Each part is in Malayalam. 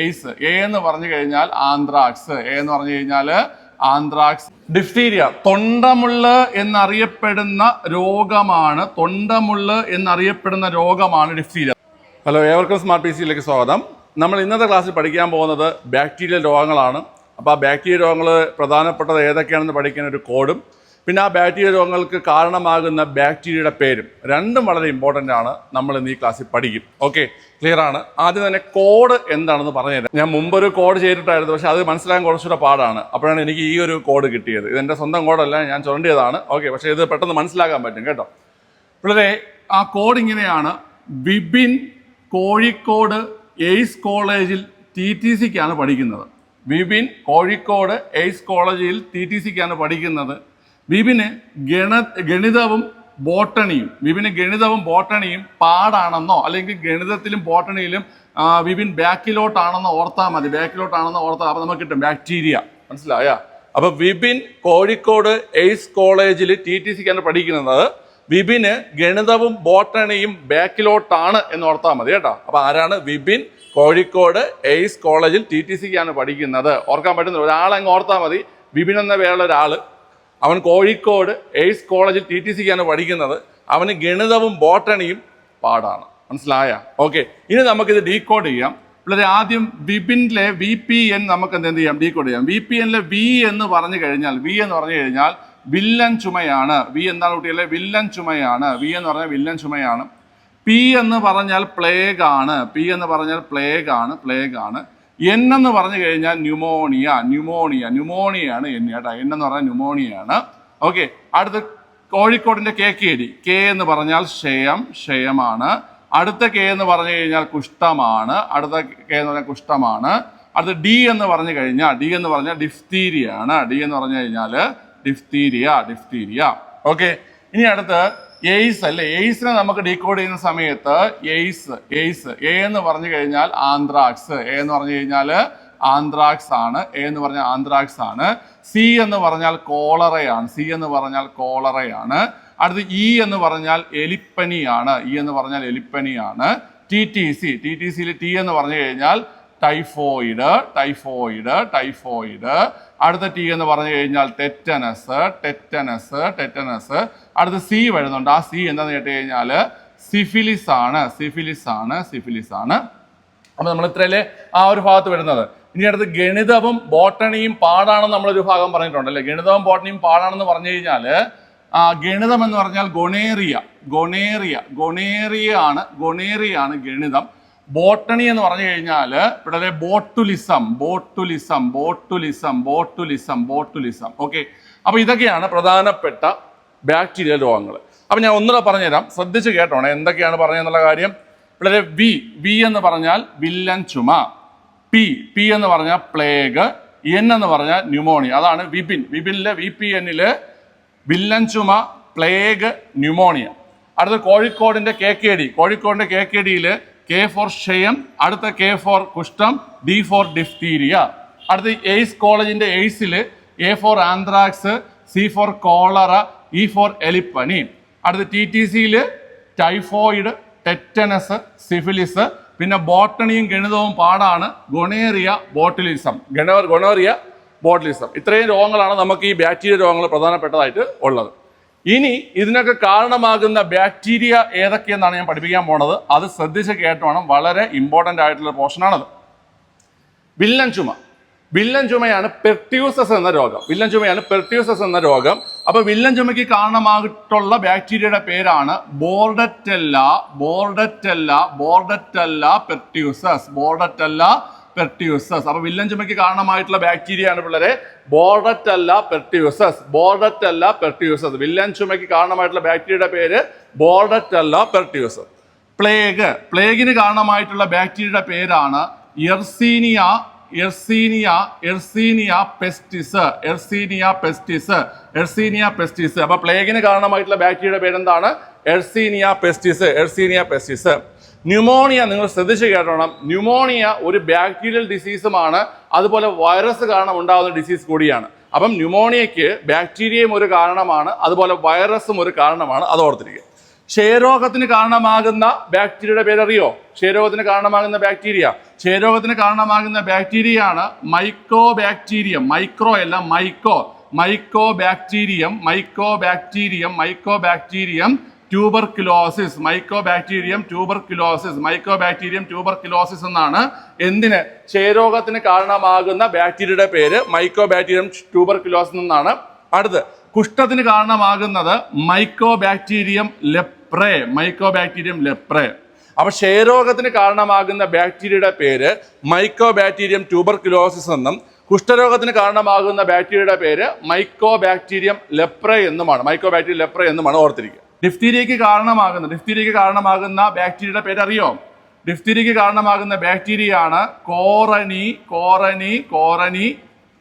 എയ്സ് എ എന്ന് പറഞ്ഞു കഴിഞ്ഞാൽ ആന്ത്രാക്സ് എ എന്ന് പറഞ്ഞു കഴിഞ്ഞാൽ ആന്ത്രാക്സ് ഡിഫ്തീരിയ തൊണ്ടമുള്ള് എന്നറിയപ്പെടുന്ന രോഗമാണ്. തൊണ്ടമുള്ള് എന്നറിയപ്പെടുന്ന രോഗമാണ് ഡിഫ്തീരിയ ഹലോ ഏവർക്കും സ്മാർട്ട് പി സിയിലേക്ക് സ്വാഗതം. നമ്മൾ ഇന്നത്തെ ക്ലാസ്സിൽ പഠിക്കാൻ പോകുന്നത് ബാക്ടീരിയൽ രോഗങ്ങളാണ്. അപ്പോൾ ആ ബാക്ടീരിയ രോഗങ്ങൾ പ്രധാനപ്പെട്ടത് ഏതൊക്കെയാണെന്ന് പഠിക്കാൻ ഒരു കോഡും പിന്നെ ആ ബാക്ടീരിയ രോഗങ്ങൾക്ക് കാരണമാകുന്ന ബാക്ടീരിയയുടെ പേരും രണ്ടും വളരെ ഇമ്പോർട്ടന്റ് ആണ്. നമ്മൾ ഇന്ന് ഈ ക്ലാസ്സിൽ പഠിക്കും. ഓക്കെ ക്ലിയർ ആണ്? ആദ്യം തന്നെ കോഡ് എന്താണെന്ന് പറഞ്ഞുതരാം ഞാൻ മുമ്പൊരു കോഡ് ചെയ്തിട്ടായിരുന്നു പക്ഷേ അത് മനസ്സിലാക്കാൻ കുറച്ചുകൂടെ പാടാണ്. അപ്പോഴാണ് എനിക്ക് ഈ ഒരു കോഡ് കിട്ടിയത്. ഇതെന്റെ സ്വന്തം കോഡല്ല ഞാൻ ചുരണ്ടിയതാണ്. ഓക്കെ പക്ഷേ ഇത് പെട്ടെന്ന് മനസ്സിലാക്കാൻ പറ്റും കേട്ടോ. പിള്ളേരെ ആ കോഡ് ഇങ്ങനെയാണ്. ബിബിൻ കോഴിക്കോട് എയ്സ് കോളേജിൽ ടി ടി സിക്കാണ് പഠിക്കുന്നത്. വിപിൻ കോഴിക്കോട് എയ്സ് കോളേജിൽ ടി ടി സിക്കാണ് പഠിക്കുന്നത്. വിപിന് ഗണ ഗണിതവും ബോട്ടണിയും വിപിന് ഗണിതവും ബോട്ടണിയും പാടാണെന്നോ അല്ലെങ്കിൽ ഗണിതത്തിലും ബോട്ടണിയിലും വിപിൻ ബാക്കിലോട്ടാണെന്ന് ഓർത്താൽ മതി. ബാക്കിലോട്ടാണെന്ന് ഓർത്താൽ അപ്പോൾ നമുക്ക് കിട്ടും ബാക്ടീരിയ. മനസ്സിലായ? അപ്പൊ വിപിൻ കോഴിക്കോട് എയ്സ് കോളേജിൽ ടി ടി സിക്കാണ് പഠിക്കുന്നത്. വിപിന് ഗണിതവും ബോട്ടണിയും ബാക്കിലോട്ടാണ് എന്ന് ഓർത്താൽ മതി കേട്ടോ. അപ്പൊ ആരാണ്? വിപിൻ കോഴിക്കോട് എയ്സ് കോളേജിൽ ടി ടി സിക്കാണ് പഠിക്കുന്നത്. ഓർക്കാൻ പറ്റുന്ന ഒരാളെ അങ്ങ് ഓർത്താൽ മതി. വിപിൻ എന്ന പേരുള്ള ഒരാൾ അവൻ കോഴിക്കോട് എയ്ഡ്സ് കോളേജിൽ ടി ടി സിക്കാണ് പഠിക്കുന്നത്. അവന് ഗണിതവും ബോട്ടണിയും പാടാണ്. മനസ്സിലായ? ഓക്കെ. ഇനി നമുക്കിത് ഡീകോഡ് ചെയ്യാം. പിള്ളേരെ ആദ്യം വിപിനിലെ വി പി എൻ നമുക്ക് എന്ത് ചെയ്യാം? ഡീകോഡ് ചെയ്യാം. വി പി എനിലെ വി എന്ന് പറഞ്ഞു കഴിഞ്ഞാൽ വി എന്ന് പറഞ്ഞു കഴിഞ്ഞാൽ വില്ലൻ ചുമയാണ്. വി എന്താണ് കുട്ടികളെ? വില്ലൻ ചുമയാണ്. വി എന്ന് പറഞ്ഞാൽ വില്ലൻ ചുമയാണ്. പി എന്ന് പറഞ്ഞാൽ പ്ലേഗ് ആണ്. പി എന്ന് പറഞ്ഞാൽ പ്ലേഗ് ആണ്. പ്ലേഗ് ആണ്. എൻ എന്ന് പറഞ്ഞു കഴിഞ്ഞാൽ ന്യൂമോണിയ ന്യൂമോണിയ ന്യൂമോണിയാണ് എൻ കേട്ടോ. എന്നെന്ന് എന്ന് പറഞ്ഞാൽ ന്യൂമോണിയാണ്. ഓക്കെ അടുത്ത കോഴിക്കോടിന്റെ കെ കെ ഡി. കെ എന്ന് പറഞ്ഞാൽ ക്ഷയം ക്ഷയമാണ്. അടുത്ത കെ എന്ന് പറഞ്ഞു കഴിഞ്ഞാൽ കുഷ്ഠമാണ്. അടുത്ത കെ എന്ന് പറഞ്ഞാൽ കുഷ്ഠമാണ്. അടുത്ത ഡി എന്ന് പറഞ്ഞു കഴിഞ്ഞാൽ ഡി എന്ന് പറഞ്ഞാൽ ഡിഫ്തീരിയ ആണ് ഡി എന്ന് പറഞ്ഞു കഴിഞ്ഞാൽ ഡിഫ്തീരിയ ഡിഫ്തീരിയ. ഓക്കെ ഇനി അടുത്ത് എയ്സ് അല്ലേ? എയ്സിനെ നമുക്ക് ഡീകോഡ് ചെയ്യുന്ന സമയത്ത് എയ്സ് എയ്സ് എ എന്ന് പറഞ്ഞു കഴിഞ്ഞാൽ ആന്ത്രാക്സ് എ എന്ന് പറഞ്ഞു കഴിഞ്ഞാൽ ആന്ത്രാക്സ് ആണ്. എ എന്ന് പറഞ്ഞാൽ ആന്ത്രാക്സ് ആണ്. സി എന്ന് പറഞ്ഞാൽ കോളറയാണ് സി എന്ന് പറഞ്ഞാൽ കോളറയാണ് അടുത്ത് ഇ എന്ന് പറഞ്ഞാൽ എലിപ്പനിയാണ് ഇ എന്ന് പറഞ്ഞാൽ എലിപ്പനിയാണ് T T C T T സിയിൽ ടി എന്ന് പറഞ്ഞു കഴിഞ്ഞാൽ ടൈഫോയിഡ് ടൈഫോയിഡ് ടൈഫോയിഡ് അടുത്ത ടി എന്ന് പറഞ്ഞു കഴിഞ്ഞാൽ ടെറ്റനസ് ടെറ്റനസ് ടെറ്റനസ് അടുത്ത സി വരുന്നുണ്ട്. ആ സി എന്താന്ന് കേട്ട് കഴിഞ്ഞാൽ സിഫിലിസ് ആണ് സിഫിലിസ് ആണ് സിഫിലിസ് ആണ് അപ്പൊ നമ്മൾ ഇത്രയല്ലേ ആ ഒരു ഭാഗത്ത് വരുന്നത്. ഇനി അടുത്ത് ഗണിതവും ബോട്ടണിയും പാടാണെന്ന് നമ്മളൊരു ഭാഗം പറഞ്ഞിട്ടുണ്ട് അല്ലേ? ഗണിതവും ബോട്ടണിയും പാടാണെന്ന് പറഞ്ഞു കഴിഞ്ഞാൽ ഗണിതം എന്ന് പറഞ്ഞാൽ ഗൊണേറിയ ഗൊണേറിയ ഗൊണേറിയ ആണ് ഗൊണേറിയ ആണ് ഗണിതം. ബോട്ടണി എന്ന് പറഞ്ഞു കഴിഞ്ഞാൽ ഇവിടെ botulism botulism botulism botulism botulism. Okay. അപ്പൊ ഇതൊക്കെയാണ് പ്രധാനപ്പെട്ട ബാക്ടീരിയൽ രോഗങ്ങൾ അപ്പം ഞാൻ ഒന്നുകൂടെ പറഞ്ഞുതരാം. ശ്രദ്ധിച്ച് കേട്ടോണേ എന്തൊക്കെയാണ് പറഞ്ഞതെന്നുള്ള കാര്യം. വളരെ വി വി എന്ന് പറഞ്ഞാൽ വില്ലൻ ചുമ. പി പി എന്ന് പറഞ്ഞാൽ പ്ലേഗ് എൻ എന്ന് പറഞ്ഞാൽ ന്യൂമോണിയ അതാണ് വിപിൻ. വിപിനിലെ വി പി എന്നിൽ വില്ലൻ ചുമ പ്ലേഗ് ന്യൂമോണിയ അടുത്ത കോഴിക്കോടിന്റെ കെ കെ ഡി. കോഴിക്കോടിന്റെ കെ കെ ഡിയിൽ കെ ഫോർ ക്ഷയം അടുത്ത കെ ഫോർ കുഷ്ഠം ഡി ഫോർ ഡിഫ്തീരിയ. അടുത്ത എയ്സ് കോളേജിന്റെ എയ്സിൽ A for anthrax C for cholera E for എലിപ്പനി അടുത്ത ടി ടി സിയിൽ ടൈഫോയിഡ് ടെറ്റനസ് സിഫിലിസ് പിന്നെ ബോട്ടണിയും ഗണിതവും പാടാണ് ഗൊണേറിയ ബോട്ടിലിസം ഗണ ഗൊണേറിയ ബോട്ടിലിസം ഇത്രയും രോഗങ്ങളാണ് നമുക്ക് ഈ ബാക്ടീരിയ രോഗങ്ങൾ പ്രധാനപ്പെട്ടതായിട്ട് ഉള്ളത്. ഇനി ഇതിനൊക്കെ കാരണമാകുന്ന ബാക്ടീരിയ ഏതൊക്കെയെന്നാണ് ഞാൻ പഠിപ്പിക്കാൻ പോണത്? അത് ശ്രദ്ധിച്ച് കേട്ടോണം. വളരെ ഇമ്പോർട്ടന്റ് ആയിട്ടുള്ള പോർഷനാണത്. വില്ലൻ ചുമ. വില്ലൻ ചുമയാണ് പെർട്യൂസസ് എന്ന രോഗം. വില്ലൻ ചുമയാണ് പെർട്യൂസസ് എന്ന രോഗം. അപ്പൊ വില്ലൻ ചുമയ്ക്ക് കാരണമായിട്ടുള്ള ബാക്ടീരിയയുടെ പേരാണ് ബോർഡറ്റല്ല ബോർഡറ്റല്ല ബോർഡറ്റല്ല പെർട്യൂസസ് ബോർഡറ്റല്ല പെർട്യൂസസ് അപ്പൊ വില്ലൻ ചുമയ്ക്ക് കാരണമായിട്ടുള്ള ബാക്ടീരിയയാണ് പിള്ളേരെ ബോർഡറ്റല്ല പെർട്യൂസസ് ബോർഡറ്റല്ല പെർട്യൂസസ് വില്ലൻ ചുമയ്ക്ക് കാരണമായിട്ടുള്ള ബാക്ടീരിയയുടെ പേര് ബോർഡറ്റല്ല പെർട്യൂസസ് പ്ലേഗ് പ്ലേഗിന് കാരണമായിട്ടുള്ള ബാക്ടീരിയയുടെ പേരാണ് Yersinia Yersinia Yersinia pestis Yersinia pestis Yersinia pestis. അപ്പോൾ പ്ലേഗിന് കാരണമായിട്ടുള്ള ബാക്ടീരിയയുടെ പേരെന്താണ്? Yersinia pestis Yersinia pestis. Pneumonia നിങ്ങൾ ശ്രദ്ധിച്ച് കേട്ടോണം. ന്യൂമോണിയ ഒരു ബാക്ടീരിയൽ ഡിസീസുമാണ്. അതുപോലെ വൈറസ് കാരണം ഉണ്ടാകുന്ന ഡിസീസ് കൂടിയാണ്. അപ്പം ന്യൂമോണിയയ്ക്ക് ബാക്ടീരിയയും ഒരു കാരണമാണ്. അതുപോലെ വൈറസും ഒരു കാരണമാണ്. അത് ഓർത്തിരിക്കുക ക്ഷയരോഗത്തിന് കാരണമാകുന്ന ബാക്ടീരിയയുടെ പേരറിയോ? ക്ഷയരോഗത്തിന് കാരണമാകുന്ന ബാക്ടീരിയ. ക്ഷയരോഗത്തിന് കാരണമാകുന്ന ബാക്ടീരിയയാണ് മൈക്രോ ബാക്ടീരിയം മൈക്രോ അല്ല myco. Mycobacterium mycobacterium mycobacterium tuberculosis. Mycobacterium tuberculosis. Mycobacterium tuberculosis എന്നാണ് എന്തിന് ക്ഷയരോഗത്തിന് കാരണമാകുന്ന ബാക്ടീരിയയുടെ പേര്? മൈക്കോ ബാക്ടീരിയം ട്യൂബർക്യുലോസിസ് എന്നാണ്. അടുത്ത് കുഷ്ഠത്തിന് കാരണമാകുന്നത് mycobacterium leprae mycobacterium leprae അപ്പൊ ക്ഷയരോഗത്തിന് കാരണമാകുന്ന ബാക്ടീരിയയുടെ പേര് മൈക്കോ ബാക്ടീരിയം ട്യൂബർക്യുലോസിസ് എന്നും കുഷ്ഠരോഗത്തിന് കാരണമാകുന്ന ബാക്ടീരിയയുടെ പേര് മൈക്കോ ബാക്ടീരിയം ലെപ്രേ എന്നുമാണ്. മൈക്കോ ബാക്ടീരിയം ലെപ്രേ എന്നുമാണ് ഓർത്തിരിക്കുക. ഡിഫ്തീരിയക്ക് കാരണമാകുന്ന ഡിഫ്തീരിയക്ക് കാരണമാകുന്ന ബാക്ടീരിയയുടെ പേര് അറിയോ ഡിഫ്തീരിയക്ക് കാരണമാകുന്ന ബാക്ടീരിയയാണ് coryne coryne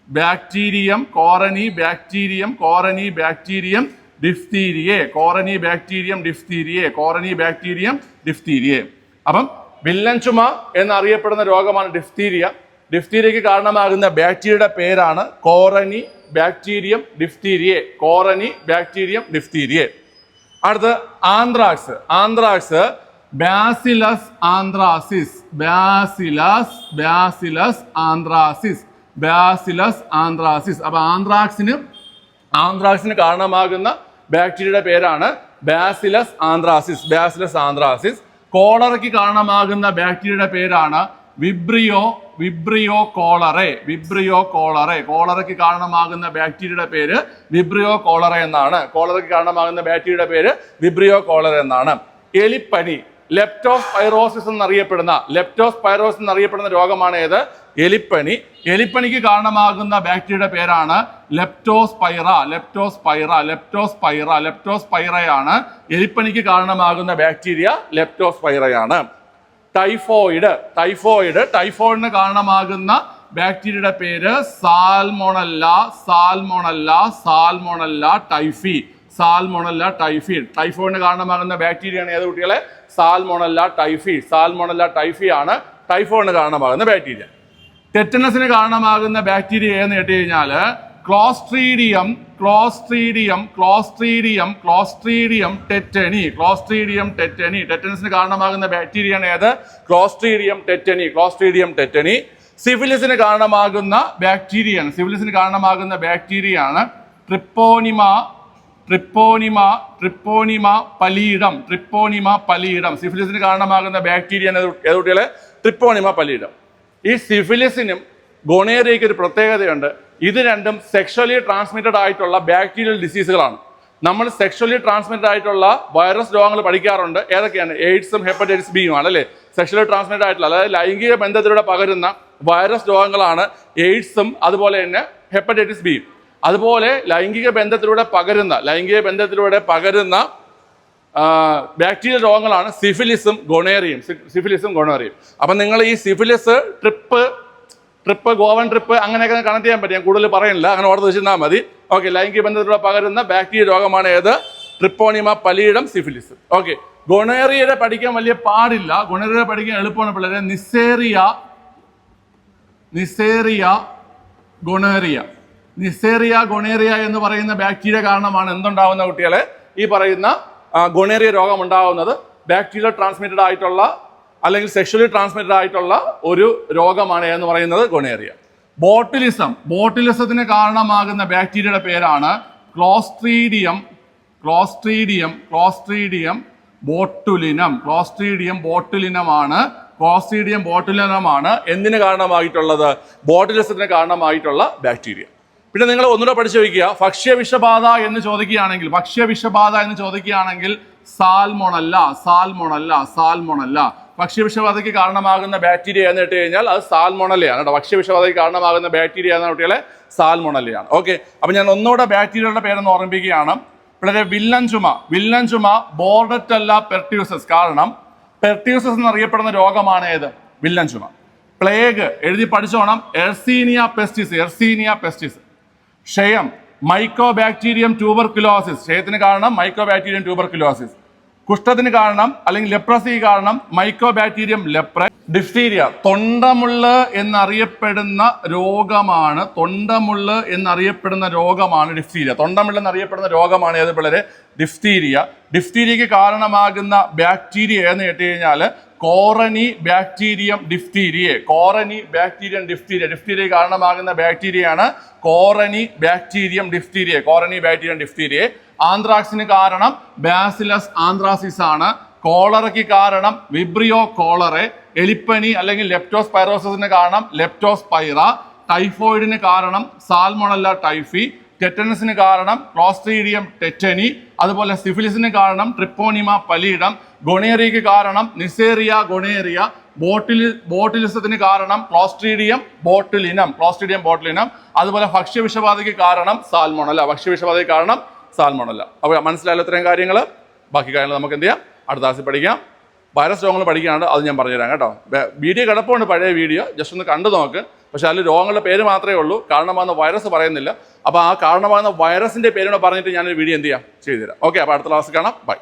corynebacterium corynebacterium corynebacterium diphtheriae corynebacterium diphtheriae corynebacterium diphtheriae. അപ്പം വില്ലൻ ചുമ എന്നറിയപ്പെടുന്ന രോഗമാണ് ഡിഫ്തീരിയ. ഡിഫ്തീരിയക്ക് കാരണമാകുന്ന ബാക്ടീരിയയുടെ പേരാണ് കോറനി ബാക്ടീരിയം ഡിഫ്തീരിയെ. Corynebacterium diphtheriae. അടുത്ത് anthrax. Anthrax bacillus anthracis. Bacillus bacillus anthracis. Bacillus anthracis. അപ്പൊ ആന്ത്രാക്സിന് ആന്ത്രാക്സിന് കാരണമാകുന്ന ബാക്ടീരിയയുടെ പേരാണ് ബാസിലസ് ആന്ത്രാസിസ് ബാസിലസ് ആന്ത്രാസിസ് കോളറയ്ക്ക് കാരണമാകുന്ന ബാക്ടീരിയയുടെ പേരാണ് vibrio vibrio cholerae vibrio cholerae കോളറയ്ക്ക് കാരണമാകുന്ന ബാക്ടീരിയയുടെ പേര് വിബ്രിയോ കോളറ എന്നാണ്. കോളറയ്ക്ക് കാരണമാകുന്ന ബാക്ടീരിയയുടെ പേര് വിബ്രിയോ കോളറ എന്നാണ്. എലിപ്പനി. ലെപ്റ്റോസ്പൈറോസിസ് എന്നറിയപ്പെടുന്ന ലെപ്റ്റോസ്പൈറോസിസ് എന്നറിയപ്പെടുന്ന രോഗമാണ് ഏത്? എലിപ്പനി. എലിപ്പനിക്ക് കാരണമാകുന്ന ബാക്ടീരിയയുടെ പേരാണ് ലെപ്റ്റോസ്പൈറ ലെപ്റ്റോസ്പൈറ ലെപ്റ്റോസ് ലെപ്റ്റോസ്പൈറയാണ് എലിപ്പനിക്ക് കാരണമാകുന്ന ബാക്ടീരിയ ലെപ്റ്റോസ് ലെപ്റ്റോസ്പൈറയാണ് ടൈഫോയിഡ് ടൈഫോയിഡ് ടൈഫോയിഡിന് കാരണമാകുന്ന ബാക്ടീരിയയുടെ പേര് salmonella salmonella salmonella typhi salmonella typhi. ടൈഫോയിഡിന് കാരണമാകുന്ന ബാക്ടീരിയയാണ് ഏത് കുട്ടികളെ? സാൽമോണല്ല ടൈഫി സാൽമോണല്ല ടൈഫി ആണ് ടൈഫോയിഡിന് കാരണമാകുന്ന ബാക്ടീരിയ. ടെറ്റനസിന് കാരണമാകുന്ന ബാക്ടീരിയ ഏതെന്ന് കേട്ട് കഴിഞ്ഞാൽ clostridium clostridium clostridium clostridium tetani clostridium tetani. ടെറ്റനസിന് കാരണമാകുന്ന ബാക്ടീരിയയാണ് ഏത്? Clostridium tetani clostridium tetani. സിഫിലിസിന് കാരണമാകുന്ന ബാക്ടീരിയയാണ് സിഫിലിസിന് കാരണമാകുന്ന ബാക്ടീരിയയാണ് treponema treponema treponema pallidum treponema pallidum സിഫിലിസിന് കാരണമാകുന്ന ബാക്ടീരിയ ഏത് കുട്ടികളെ? ട്രിപ്പോണിമ പലീഡം ഈ സിഫിലിസിനും ഗോണേറിയയ്ക്ക് ഒരു പ്രത്യേകതയുണ്ട്. ഇത് രണ്ടും സെക്ഷലി ട്രാൻസ്മിറ്റഡ് ആയിട്ടുള്ള ബാക്ടീരിയൽ ഡിസീസുകളാണ് നമ്മൾ സെക്ഷലി ട്രാൻസ്മിറ്റഡ് ആയിട്ടുള്ള വൈറസ് രോഗങ്ങൾ പഠിക്കാറുണ്ട്. ഏതൊക്കെയാണ്? എയ്ഡ്സും ഹെപ്പറ്റൈറ്റിസ് ബിയും ആണ് അല്ലേ? സെക്ഷലി ട്രാൻസ്മിറ്റഡ് ആയിട്ടുള്ള അതായത് ലൈംഗിക ബന്ധത്തിലൂടെ പകരുന്ന വൈറസ് രോഗങ്ങളാണ് എയ്ഡ്സും അതുപോലെ തന്നെ ഹെപ്പറ്റൈറ്റിസ് ബിയും അതുപോലെ ലൈംഗിക ബന്ധത്തിലൂടെ പകരുന്ന ലൈംഗിക ബന്ധത്തിലൂടെ പകരുന്ന ബാക്ടീരിയൽ രോഗങ്ങളാണ് സിഫിലിസും ഗൊണേറിയും സിഫിലിസും ഗൊണേറിയും അപ്പം നിങ്ങൾ ഈ syphilis trip trip Goan trip അങ്ങനെയൊക്കെ കണക്ട് ചെയ്യാൻ പറ്റും. ഞാൻ കൂടുതൽ പറയുന്നില്ല. അങ്ങനെ ഓർത്ത് വെച്ചിരുന്നാൽ മതി. ഓക്കെ ലൈംഗിക ബന്ധത്തിലൂടെ പകരുന്ന ബാക്ടീരിയ രോഗമാണ് ഏത്? ട്രിപ്പോണിമ പലിയിടം സിഫിലിസ് ഓക്കെ ഗൊണേറിയയുടെ പഠിക്കാൻ വലിയ പാടില്ല. ഗൊണേറിയ പഠിക്കാൻ എളുപ്പമാണ് പിള്ളേരെ. നിസേറിയ നിസേറിയ ഗൊണേറിയ നിസേറിയ ഗൊണേറിയ എന്ന് പറയുന്ന ബാക്ടീരിയ കാരണമാണ് എന്തുണ്ടാവുന്ന കുട്ടികളെ? ഈ പറയുന്ന ഗൊണേറിയ രോഗം ഉണ്ടാവുന്നത് ബാക്ടീരിയ ട്രാൻസ്മിറ്റഡ് ആയിട്ടുള്ള അല്ലെങ്കിൽ സെക്ഷലി ട്രാൻസ്മിറ്റഡ് ആയിട്ടുള്ള ഒരു രോഗമാണ് എന്ന് പറയുന്നത് ഗൊണേറിയ ബോട്ടിലിസം ബോട്ടിലിസത്തിന് കാരണമാകുന്ന ബാക്ടീരിയയുടെ പേരാണ് clostridium clostridium clostridium botulinum clostridium ബോട്ടുലിനമാണ് clostridium ബോട്ടുലിനമാണ് എന്തിന് കാരണമായിട്ടുള്ളത്? ബോട്ടിലിസത്തിന് കാരണമായിട്ടുള്ള ബാക്ടീരിയ പിന്നെ നിങ്ങൾ ഒന്നുകൂടെ പഠിച്ചു വയ്ക്കുക ഭക്ഷ്യവിഷബാധ എന്ന് ചോദിക്കുകയാണെങ്കിൽ ഭക്ഷ്യവിഷബാധ എന്ന് ചോദിക്കുകയാണെങ്കിൽ സാൽമോണല്ല സാൽമോണല്ല സാൽമോണല്ല. ഭക്ഷ്യവിഷബാധയ്ക്ക് കാരണമാകുന്ന ബാക്ടീരിയ എന്ന് ഇട്ട് കഴിഞ്ഞാൽ അത് സാൽമോണല്ലയാണ് കേട്ടോ. ഭക്ഷ്യവിഷബാധയ്ക്ക് കാരണമാകുന്ന ബാക്ടീരിയ എന്ന കുട്ടികളെ സാൽമോണല്ലയാണ്. ഓക്കെ അപ്പം ഞാൻ ഒന്നുകൂടെ ബാക്ടീരിയയുടെ പേരെന്ന് ഓർമ്മിപ്പിക്കുകയാണ്. വളരെ വില്ലൻ ചുമ വില്ലൻ ചുമ ബോർഡറ്റല്ല പെർട്യൂസസ് കാരണം പെർട്യൂസസ് എന്നറിയപ്പെടുന്ന രോഗമാണ് ഏത്? വില്ലൻ ചുമ. പ്ലേഗ് എഴുതി പഠിച്ചോണം. Yersinia pestis Yersinia പെസ്റ്റിസ്. ക്ഷയം മൈക്കോ ബാക്ടീരിയം ട്യൂബർക്കുലോസിസ് ക്ഷയത്തിന് കാരണം മൈക്കോ ബാക്ടീരിയം ട്യൂബർക്കുലോസിസ് കുഷ്ഠത്തിന് കാരണം അല്ലെങ്കിൽ ലെപ്രസി കാരണം മൈക്രോ ബാക്ടീരിയം ലെപ്ര ഡിഫ്തീരിയ. തൊണ്ടമുള്ള് എന്നറിയപ്പെടുന്ന രോഗമാണ്. തൊണ്ടമുള്ള് എന്നറിയപ്പെടുന്ന രോഗമാണ് ഡിഫ്തീരിയ. തൊണ്ടമുള്ള എന്നറിയപ്പെടുന്ന രോഗമാണ് ഏത് പിള്ളേരെ? ഡിഫ്തീരിയ. ഡിഫ്തീരിയക്ക് കാരണമാകുന്ന ബാക്ടീരിയ എന്ന് കേട്ട് കഴിഞ്ഞാൽ corynebacterium diphtheriae. Corynebacterium diphtheria. Diphtheria കാരണമാകുന്ന ബാക്ടീരിയയാണ് കോറനി ബാക്ടീരിയം ഡിഫ്തീരിയെ. കോറനി ബാക്ടീരിയം ഡിഫ്തീരിയെ. ആന്ത്രാക്സിന് കാരണം ബാസിലസ് ആന്ത്രാസിസ് ആണ്. കോളറയ്ക്ക് കാരണം വിബ്രിയോ കോളറെ എലിപ്പനി അല്ലെങ്കിൽ ലെപ്റ്റോസ്പൈറോസിന് കാരണം ലെപ്റ്റോസ്പൈറ ടൈഫോയിഡിന് കാരണം സാൽമൊണല്ല ടൈഫി ടെറ്റനസിന് കാരണം ക്ലോസ്ട്രീഡിയം ടെറ്റനി അതുപോലെ സിഫിലിസിന് കാരണം ട്രിപ്പോണിമ പലീഡം ഗൊണേറിയക്ക് കാരണം നിസേറിയ ഗൊണേറിയ ബോട്ടിൽ ബോട്ടിലിസത്തിന് കാരണം ക്ലോസ്ട്രീഡിയം ബോട്ടിലിനം ക്ലോസ്ട്രീഡിയം ബോട്ടിലിനം അതുപോലെ ഭക്ഷ്യവിഷബാധയ്ക്ക് കാരണം സാൽമോണല്ല ഭക്ഷ്യവിഷബാധയ്ക്ക് കാരണം സാൽമോണല്ല അപ്പോൾ മനസ്സിലായാലും ഇത്രയും കാര്യങ്ങൾ ബാക്കി കാര്യങ്ങൾ നമുക്ക് എന്ത് ചെയ്യാം? അടുത്ത ക്ലാസ്സിൽ പഠിക്കാം. വൈറസ് രോഗങ്ങൾ പഠിക്കാണ്ട് അത് ഞാൻ പറഞ്ഞുതരാം കേട്ടോ. വീഡിയോ കിടപ്പുണ്ട് പഴയ വീഡിയോ. ജസ്റ്റ് ഒന്ന് കണ്ടു നോക്ക്. പക്ഷെ അതിൽ രോഗങ്ങളുടെ പേര് മാത്രമേ ഉള്ളൂ. കാരണമാകുന്ന വൈറസ് പറയുന്നില്ല. അപ്പോൾ ആ കാരണമാകുന്ന വൈറസിന്റെ പേരുകൂടെ പറഞ്ഞിട്ട് ഞാനൊരു വീഡിയോ എന്ത് ചെയ്യാം? ചെയ്തുതരാം. ഓക്കെ അപ്പോൾ അടുത്ത ക്ലാസ് കാണാം. ബൈ.